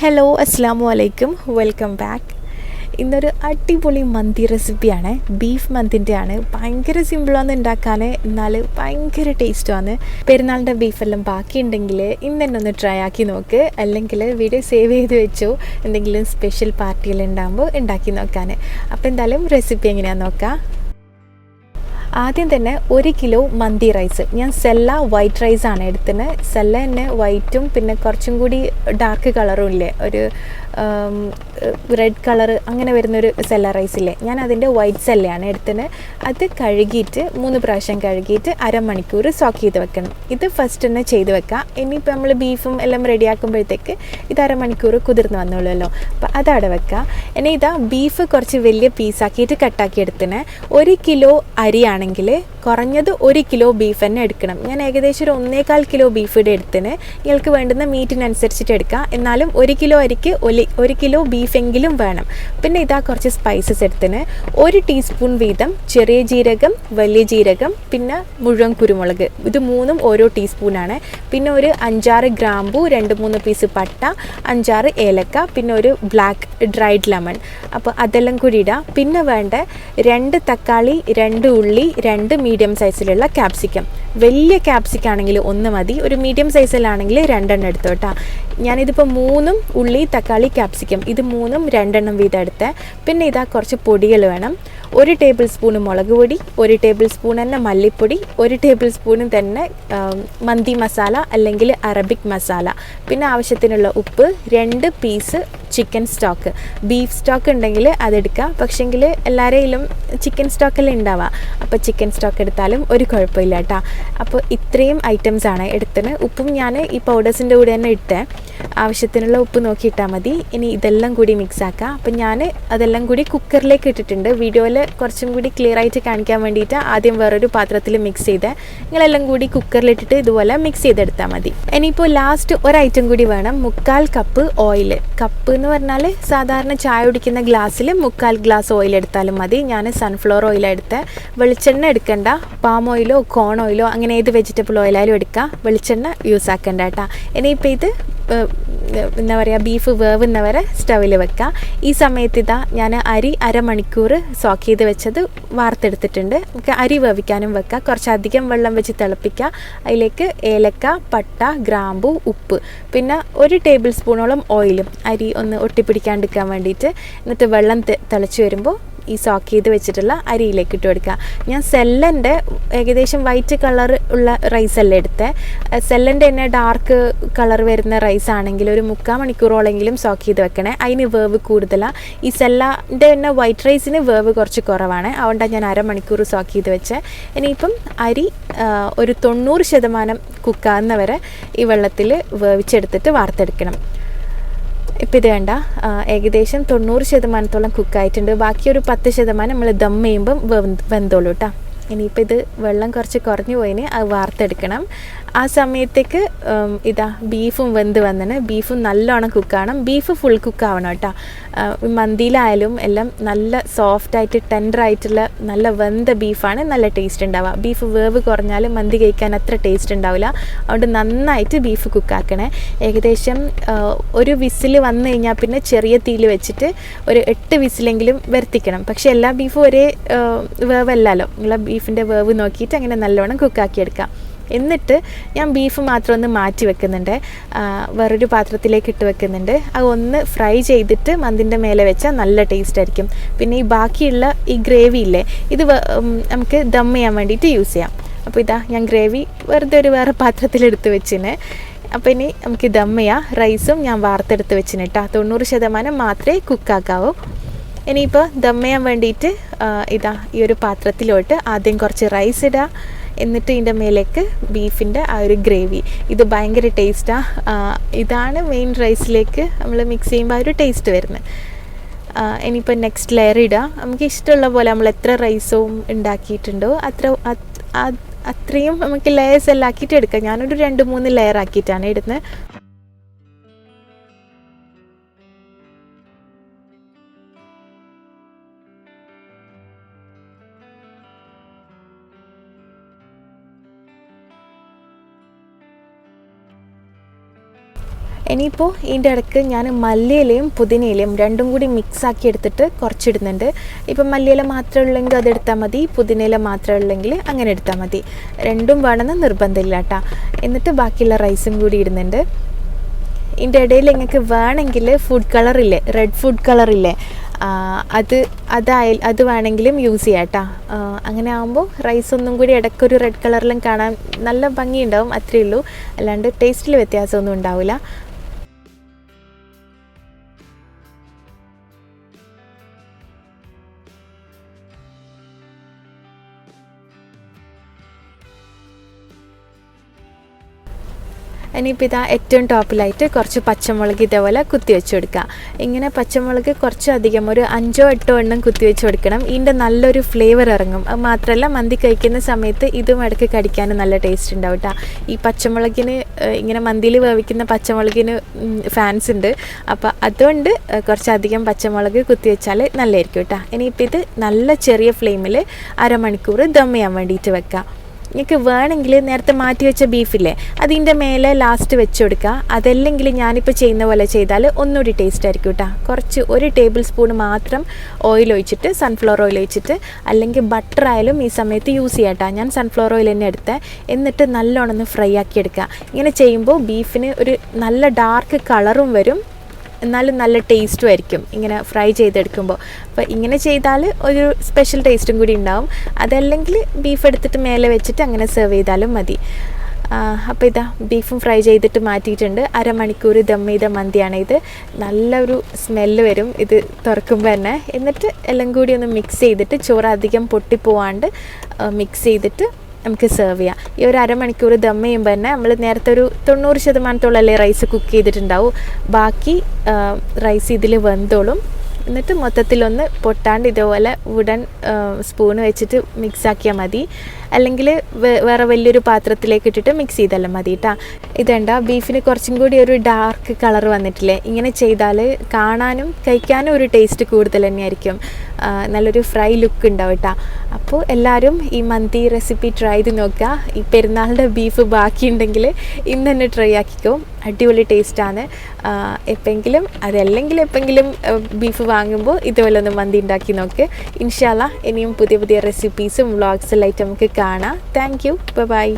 Hello അസ്സാം വലൈക്കും welcome back ഇന്നൊരു അടിപൊളി മന്തി റെസിപ്പിയാണ് ബീഫ് മന്തിന്റെ ആണ് ഭയങ്കര സിമ്പിളാണ് ഉണ്ടാക്കാൻ എന്നാൽ ഭയങ്കര ടേസ്റ്റുമാണ് പെരുന്നാളിന്റെ ബീഫെല്ലാം ബാക്കിയുണ്ടെങ്കിൽ ഇന്ന് തന്നെ ഒന്ന് ട്രൈ ആക്കി നോക്ക്. അല്ലെങ്കിൽ വീഡിയോ സേവ് ചെയ്ത് വെച്ചോ. എന്തെങ്കിലും സ്പെഷ്യൽ പാർട്ടിയിൽ ഉണ്ടാകുമ്പോൾ ഉണ്ടാക്കി നോക്കാൻ അപ്പോൾ എന്തായാലും റെസിപ്പി എങ്ങനെയാണെന്ന് നോക്കാം. ആദ്യം തന്നെ ഒരു കിലോ മന്തി റൈസ് ഞാൻ സെല്ല വൈറ്റ് റൈസ് ആണ് എടുത്തത് സെല്ല തന്നെ വൈറ്റും പിന്നെ കുറച്ചും കൂടി ഡാർക്ക് കളറും ഇല്ലേ? ഒരു റെഡ് കളർ അങ്ങനെ വരുന്നൊരു സെല്ല റൈസ് ഇല്ലേ? ഞാൻ അതിന്റെ വൈറ്റ് സെല്ലയാണ് എടുത്തത് അത് കഴുകിയിട്ട് മൂന്ന് പ്രാവശ്യം കഴുകിയിട്ട് അരമണിക്കൂർ സോക്ക് ചെയ്ത് വെക്കണം. ഇത് ഫസ്റ്റ് തന്നെ ചെയ്ത് വെക്കാം. ഇനിയിപ്പോൾ നമ്മൾ ബീഫും എല്ലാം റെഡിയാക്കുമ്പോഴത്തേക്ക് ഇത് അരമണിക്കൂർ കുതിർന്ന് വന്നോളുമല്ലോ അപ്പോൾ അതവിടെ വെക്കാം. ഇനി ഇതാ ബീഫ് കുറച്ച് വലിയ പീസാക്കിയിട്ട് കട്ടാക്കി എടുത്തിനെ. ഒരു കിലോ അരിയാണെങ്കിൽ കുറഞ്ഞത് ഒരു കിലോ ബീഫ് തന്നെ എടുക്കണം. ഞാൻ ഏകദേശം ഒരു ഒന്നേകാൽ കിലോ ബീഫ് ഇവിടെ എടുത്തിന്. നിങ്ങൾക്ക് വേണ്ടുന്ന മീറ്റിനനുസരിച്ചിട്ട് എടുക്കാം. എന്നാലും ഒരു കിലോ അരിക്ക് ഒലി ഒരു കിലോ ബീഫെങ്കിലും വേണം. പിന്നെ ഇതാ കുറച്ച് സ്പൈസസ് എടുത്തിന്. ഒരു ടീസ്പൂൺ വീതം ചെറിയ ജീരകം വലിയ ജീരകം പിന്നെ മുഴുവൻ കുരുമുളക്. ഇത് മൂന്നും ഓരോ ടീസ്പൂണാണ് പിന്നെ ഒരു അഞ്ചാറ് ഗ്രാമ്പു രണ്ട് മൂന്ന് പീസ് പട്ട അഞ്ചാറ് ഏലക്ക പിന്നെ ഒരു ബ്ലാക്ക് ഡ്രൈഡ് ലെമൺ അപ്പോൾ അതെല്ലാം കൂടി ഇടാം. പിന്നെ വേണ്ട രണ്ട് തക്കാളി രണ്ട് ഉള്ളി രണ്ട് മീഡിയം സൈസിലുള്ള ക്യാപ്സിക്കം വലിയ ക്യാപ്സിക്കം ആണെങ്കിൽ ഒന്ന് മതി ഒരു മീഡിയം സൈസിലാണെങ്കിൽ രണ്ടെണ്ണം എടുത്തോട്ടാ ഞാനിതിപ്പോൾ മൂന്നും ഉള്ളി തക്കാളി ക്യാപ്സിക്കം ഇത് മൂന്നും രണ്ടെണ്ണം വീതം എടുത്ത് പിന്നെ ഇതാ കുറച്ച് പൊടികൾ വേണം. ഒരു ടേബിൾ സ്പൂൺ മുളക് പൊടി ഒരു ടേബിൾ സ്പൂൺ തന്നെ മല്ലിപ്പൊടി ഒരു ടേബിൾ സ്പൂണ് തന്നെ മന്തി മസാല അല്ലെങ്കിൽ അറബിക് മസാല. പിന്നെ ആവശ്യത്തിനുള്ള ഉപ്പ് രണ്ട് piece chicken stock beef stock ഉണ്ടെങ്കിൽ അതെടുക്കാം പക്ഷേങ്കിൽ എല്ലാവരെയും ചിക്കൻ സ്റ്റോക്കെല്ലാം ഉണ്ടാവുക. അപ്പോൾ ചിക്കൻ സ്റ്റോക്ക് എടുത്താലും ഒരു കുഴപ്പമില്ല കേട്ടോ. അപ്പോൾ ഇത്രയും ഐറ്റംസ് ആണ് എടുത്തത്. ഉപ്പും ഞാൻ ഈ പൗഡേഴ്സിന്റെ കൂടെ തന്നെ ഇട്ടേ. ആവശ്യത്തിനുള്ള ഉപ്പ് നോക്കിയിട്ടാൽ മതി. ഇനി ഇതെല്ലാം കൂടി മിക്സ് ആക്കാം. അപ്പം ഞാൻ അതെല്ലാം കൂടി കുക്കറിലേക്ക് ഇട്ടിട്ടുണ്ട്. വീഡിയോയിൽ കുറച്ചും കൂടി ക്ലിയർ ആയിട്ട് കാണിക്കാൻ വേണ്ടിയിട്ട് ആദ്യം വേറൊരു പാത്രത്തിൽ മിക്സ് ചെയ്ത്. നിങ്ങളെല്ലാം കൂടി കുക്കറിലിട്ടിട്ട് ഇതുപോലെ മിക്സ് ചെയ്തെടുത്താൽ മതി. ഇനിയിപ്പോൾ ലാസ്റ്റ് ഒരു ഐറ്റം കൂടി വേണം. മുക്കാൽ കപ്പ് ഓയിൽ കപ്പ് എന്ന് പറഞ്ഞാൽ സാധാരണ ചായ കുടിക്കുന്ന ഗ്ലാസ്സിൽ മുക്കാൽ ഗ്ലാസ് ഓയിൽ എടുത്താലും മതി. ഞാൻ സൺഫ്ലവർ ഓയിൽ എടുത്ത്. വെളിച്ചെണ്ണ എടുക്കണ്ട. പാം ഓയിലോ കോൺ ഓയിലോ അങ്ങനെ ഏത് വെജിറ്റബിൾ ഓയിലായാലും എടുക്കാം. വെളിച്ചെണ്ണ യൂസ് ആക്കണ്ട കേട്ടോ. ഇനിയിപ്പോൾ ഇത് എന്താ പറയുക ബീഫ് വേവുന്നവരെ സ്റ്റവിൽ വെക്കുക ഈ സമയത്ത് ഇതാ ഞാൻ അരി അരമണിക്കൂർ സോക്ക് ചെയ്ത് വെച്ചത് വാർത്തെടുത്തിട്ടുണ്ട്. നമുക്ക് അരി വേവിക്കാനും വെക്കുക കുറച്ചധികം വെള്ളം വെച്ച് തിളപ്പിക്കുക അതിലേക്ക് ഏലക്ക പട്ട ഗ്രാമ്പു ഉപ്പ്. പിന്നെ ഒരു ടേബിൾ സ്പൂണോളം ഓയിലും അരി ഒന്ന് ഒട്ടിപ്പിടിക്കാണ്ടിരിക്കാൻ വേണ്ടിയിട്ട്. എന്നിട്ട് വെള്ളം തിളച്ച് വരുമ്പോൾ ഈ സോക്ക് ചെയ്ത് വെച്ചിട്ടുള്ള അരിയിലേക്ക് ഇട്ട് കൊടുക്കുക. ഞാൻ സെല്ലന്റെ ഏകദേശം വൈറ്റ് കളർ ഉള്ള റൈസ് അല്ല എടുത്തത് സെല്ലന്റെ തന്നെ ഡാർക്ക് കളർ വരുന്ന റൈസ് ആണെങ്കിൽ ഒരു മുക്കാൽ മണിക്കൂറോളെങ്കിലും സോക്ക് ചെയ്ത് വെക്കണേ. അതിന് വേവ് കൂടുതലാണ് ഈ സെല്ലന്റെ തന്നെ വൈറ്റ് റൈസിന് വേവ് കുറച്ച് കുറവാണ്. അതുകൊണ്ടാണ് ഞാൻ അരമണിക്കൂർ സോക്ക് ചെയ്ത് വെച്ചത് ഇനിയിപ്പം അരി ഒരു തൊണ്ണൂറ് ശതമാനം കുക്കാവുന്നവരെ ഈ വെള്ളത്തിൽ വേവിച്ചെടുത്തിട്ട് വാർത്തെടുക്കണം. ഇപ്പം ഇത് വേണ്ട ഏകദേശം തൊണ്ണൂറ് ശതമാനത്തോളം കുക്കായിട്ടുണ്ട് ബാക്കി ഒരു പത്ത് ശതമാനം നമ്മൾ ദം ചെയ്യുമ്പം വെന്തോളൂ കേട്ടോ ഇനിയിപ്പോൾ ഇത് വെള്ളം കുറച്ച് കുറഞ്ഞു പോയിന് അത് വാർത്തെടുക്കണം. ആ സമയത്തേക്ക് ഇതാ ബീഫും വെന്ത് വന്നിന്. ബീഫും നല്ലോണം കുക്കാവണം. ബീഫ് ഫുൾ കുക്കാവണം കേട്ടോ. മന്തിയിലായാലും എല്ലാം നല്ല സോഫ്റ്റായിട്ട് ടെൻഡറായിട്ടുള്ള നല്ല വെന്ത ബീഫാണ് നല്ല ടേസ്റ്റ് ഉണ്ടാവുക ബീഫ് വേവ് കുറഞ്ഞാലും മന്തി കഴിക്കാൻ അത്ര ടേസ്റ്റ് ഉണ്ടാവില്ല അതുകൊണ്ട് നന്നായിട്ട് ബീഫ് കുക്കാക്കണേ ഏകദേശം ഒരു വിസിൽ വന്നു കഴിഞ്ഞാൽ പിന്നെ ചെറിയ തീയിൽ വെച്ചിട്ട് ഒരു എട്ട് വിസിലെങ്കിലും വരുത്തിക്കണം. പക്ഷേ എല്ലാ ബീഫും ഒരേ വേവല്ലല്ലോ നിങ്ങളെ ബീഫിന്റെ വേവ് നോക്കിയിട്ട് അങ്ങനെ നല്ലോണം കുക്കാക്കിയെടുക്കാം എന്നിട്ട് ഞാൻ ബീഫ് മാത്രം ഒന്ന് മാറ്റി വെക്കുന്നുണ്ട്. വേറൊരു പാത്രത്തിലേക്ക് ഇട്ട് വെക്കുന്നുണ്ട്. അത് ഒന്ന് ഫ്രൈ ചെയ്തിട്ട് മന്തിന്റെ മേലെ വെച്ചാൽ നല്ല ടേസ്റ്റ് ആയിരിക്കും. പിന്നെ ഈ ബാക്കിയുള്ള ഈ ഗ്രേവി ഇല്ലേ ഇത് നമുക്ക് ദം ചെയ്യാൻ വേണ്ടിയിട്ട് യൂസ് ചെയ്യാം. അപ്പോൾ ഇതാ ഞാൻ ഗ്രേവി വെറുതെ ഒരു വേറെ പാത്രത്തിലെടുത്ത് വെച്ചിന്. അപ്പോൾ ഇനി നമുക്ക് ദം ചെയ്യാം. റൈസും ഞാൻ വാർത്തെടുത്ത് വെച്ചിന് കേട്ടോ തൊണ്ണൂറ് ശതമാനം മാത്രമേ കുക്കാക്കാവൂ ഇനിയിപ്പോൾ ദം ചെയ്യാൻ വേണ്ടിയിട്ട് ഇതാ ഈ ഒരു പാത്രത്തിലോട്ട് ആദ്യം കുറച്ച് റൈസ് ഇടുക എന്നിട്ട് ഇതിന്റെ മേലേക്ക് ബീഫിന്റെ ആ ഒരു ഗ്രേവി ഇത് ഭയങ്കര ടേസ്റ്റാണ് ഇതാണ് മെയിൻ റൈസിലേക്ക് നമ്മൾ മിക്സ് ചെയ്യുമ്പോൾ ആ ഒരു ടേസ്റ്റ് വരുന്നത്. ഇനിയിപ്പോൾ നെക്സ്റ്റ് ലെയർ ഇടുക നമുക്ക് ഇഷ്ടമുള്ള പോലെ നമ്മൾ എത്ര റൈസും ഉണ്ടാക്കിയിട്ടുണ്ടോ അത്ര അത്രയും നമുക്ക് ലെയേഴ്സ് എല്ലാം ആക്കിയിട്ട് എടുക്കാം. ഞാനൊരു രണ്ട് മൂന്ന് ലെയർ ആക്കിയിട്ടാണ് ഇടുന്നത്. ഇനിയിപ്പോൾ ഇതിന്റെ ഇടയ്ക്ക് ഞാൻ മല്ലിയിലയും പുതിനയിലയും രണ്ടും കൂടി മിക്സ് ആക്കി എടുത്തിട്ട് കുറച്ചിടുന്നുണ്ട്. ഇപ്പം മല്ലിയില മാത്രമേ ഉള്ളെങ്കിൽ അത് എടുത്താൽ മതി പുതിനയില മാത്രമേ ഉള്ളെങ്കിൽ അങ്ങനെ എടുത്താൽ മതി. രണ്ടും വേണമെന്ന് നിർബന്ധമില്ല കേട്ടോ. എന്നിട്ട് ബാക്കിയുള്ള റൈസും കൂടി ഇടുന്നുണ്ട്. ഇതിന്റെ ഇടയിൽ നിങ്ങൾക്ക് വേണമെങ്കിൽ ഫുഡ് കളറില്ലേ റെഡ് ഫുഡ് കളറില്ലേ അത് അതായ അത് വേണമെങ്കിലും യൂസ് ചെയ്യാം കേട്ടോ. അങ്ങനെ ആകുമ്പോൾ റൈസ് ഒന്നും കൂടി ഇടയ്ക്കൊരു റെഡ് കളറിലും കാണാൻ നല്ല ഭംഗിയുണ്ടാവും അത്രയേ ഉള്ളൂ. അല്ലാണ്ട് ടേസ്റ്റിൽ വ്യത്യാസമൊന്നും ഉണ്ടാവില്ല. ഇനിയിപ്പോൾ ഇതാ ഏറ്റവും ടോപ്പിലായിട്ട് കുറച്ച് പച്ചമുളക് ഇതേപോലെ കുത്തി വെച്ച് കൊടുക്കുക. ഇങ്ങനെ പച്ചമുളക് കുറച്ച് അധികം ഒരു അഞ്ചോ എട്ടോ എണ്ണം കുത്തി വെച്ച് കൊടുക്കണം. ഇതിന്റെ നല്ലൊരു ഫ്ലേവർ ഇറങ്ങും. അത് മാത്രമല്ല മന്തി കഴിക്കുന്ന സമയത്ത് ഇതും ഇടയ്ക്ക് കടിക്കാനും നല്ല ടേസ്റ്റ് ഉണ്ടാവും കേട്ടോ ഈ പച്ചമുളകിന് ഇങ്ങനെ മന്തിയിൽ വേവിക്കുന്ന പച്ചമുളകിന് ഫാൻസ് ഉണ്ട്. അപ്പോൾ അതുകൊണ്ട് കുറച്ചധികം പച്ചമുളക് കുത്തി വെച്ചാൽ നല്ലതായിരിക്കും കേട്ടോ ഇനിയിപ്പോൾ ഇത് നല്ല ചെറിയ ഫ്ലെയിമിൽ അരമണിക്കൂർ ദം ചെയ്യാൻ വേണ്ടിയിട്ട് വെക്കാം നിങ്ങൾക്ക് വേണമെങ്കിൽ നേരത്തെ മാറ്റി വെച്ച ബീഫില്ലേ അതിന്റെ മേലെ ലാസ്റ്റ് വെച്ച് കൊടുക്കുക. അതല്ലെങ്കിൽ ഞാനിപ്പോൾ ചെയ്യുന്ന പോലെ ചെയ്താൽ ഒന്നുകൂടി ടേസ്റ്റ് ആയിരിക്കും കേട്ടോ കുറച്ച് ഒരു ടേബിൾ സ്പൂൺ മാത്രം ഓയിൽ ഒഴിച്ചിട്ട് സൺഫ്ലവർ ഓയിൽ ഒഴിച്ചിട്ട് അല്ലെങ്കിൽ ബട്ടർ ആയാലും ഈ സമയത്ത് യൂസ് ചെയ്യാം ഞാൻ സൺഫ്ലവർ ഓയിൽ തന്നെ എടുത്ത്. എന്നിട്ട് നല്ലോണം ഒന്ന് ഫ്രൈ ആക്കി എടുക്കുക. ഇങ്ങനെ ചെയ്യുമ്പോൾ ബീഫിന് ഒരു നല്ല ഡാർക്ക് കളറും വരും. എന്നാലും നല്ല ടേസ്റ്റും ആയിരിക്കും ഇങ്ങനെ ഫ്രൈ ചെയ്തെടുക്കുമ്പോൾ അപ്പോൾ ഇങ്ങനെ ചെയ്താൽ ഒരു സ്പെഷ്യൽ ടേസ്റ്റും കൂടി ഉണ്ടാവും. അതല്ലെങ്കിൽ ബീഫ് എടുത്തിട്ട് മേലെ വെച്ചിട്ട് അങ്ങനെ സെർവ് ചെയ്താലും മതി. അപ്പോൾ ഇതാ ബീഫും ഫ്രൈ ചെയ്തിട്ട് മാറ്റിയിട്ടുണ്ട്. അരമണിക്കൂർ ദം ചെയ്ത മന്തിയാണ് ഇത് നല്ലൊരു സ്മെല്ല് വരും ഇത് തുറക്കുമ്പോൾ തന്നെ. എന്നിട്ട് എല്ലാം കൂടി ഒന്ന് മിക്സ് ചെയ്തിട്ട് ചോറ് അധികം പൊട്ടിപ്പോവാണ്ട് മിക്സ് ചെയ്തിട്ട് നമുക്ക് സെർവ് ചെയ്യാം. ഈ ഒരു അരമണിക്കൂർ ദം ചെയ്യുമ്പോൾ തന്നെ നമ്മൾ നേരത്തെ ഒരു തൊണ്ണൂറ് ശതമാനത്തോളം റൈസ് കുക്ക് ചെയ്തിട്ടുണ്ടാവും. ബാക്കി റൈസ് ഇതിൽ വെന്തോളും. എന്നിട്ട് മൊത്തത്തിലൊന്ന് പൊട്ടാണ്ട് ഇതേപോലെ വുഡൻ സ്പൂൺ വെച്ചിട്ട് മിക്സ് ആക്കിയാൽ മതി. അല്ലെങ്കിൽ വേറെ വലിയൊരു പാത്രത്തിലേക്ക് ഇട്ടിട്ട് മിക്സ് ചെയ്താലും മതി കേട്ടോ ഇതേണ്ട. ബീഫിന് കുറച്ചും കൂടി ഒരു ഡാർക്ക് കളർ വന്നിട്ടില്ലേ? ഇങ്ങനെ ചെയ്താൽ കാണാനും കഴിക്കാനും ഒരു ടേസ്റ്റ് കൂടുതൽ തന്നെയായിരിക്കും. നല്ലൊരു ഫ്രൈ ലുക്ക് ഉണ്ടാവും കേട്ടോ അപ്പോൾ എല്ലാവരും ഈ മന്തി റെസിപ്പി ട്രൈ ചെയ്ത് നോക്കുക. ഈ പെരുന്നാളിന്റെ ബീഫ് ബാക്കിയുണ്ടെങ്കിൽ ഇന്ന് തന്നെ ട്രൈ ആക്കിക്കോ. അടിപൊളി ടേസ്റ്റാണ് എപ്പെങ്കിലും അതല്ലെങ്കിൽ എപ്പെങ്കിലും ബീഫ് വാങ്ങുമ്പോൾ ഇതുപോലെ ഒന്ന് മന്തി ഉണ്ടാക്കി നോക്ക്. ഇൻഷാല്ല ഇനിയും പുതിയ പുതിയ റെസിപ്പീസും വ്ളോഗ്സെല്ലാം ലൈറ്റ് നമുക്ക് കാണാം. Thank you by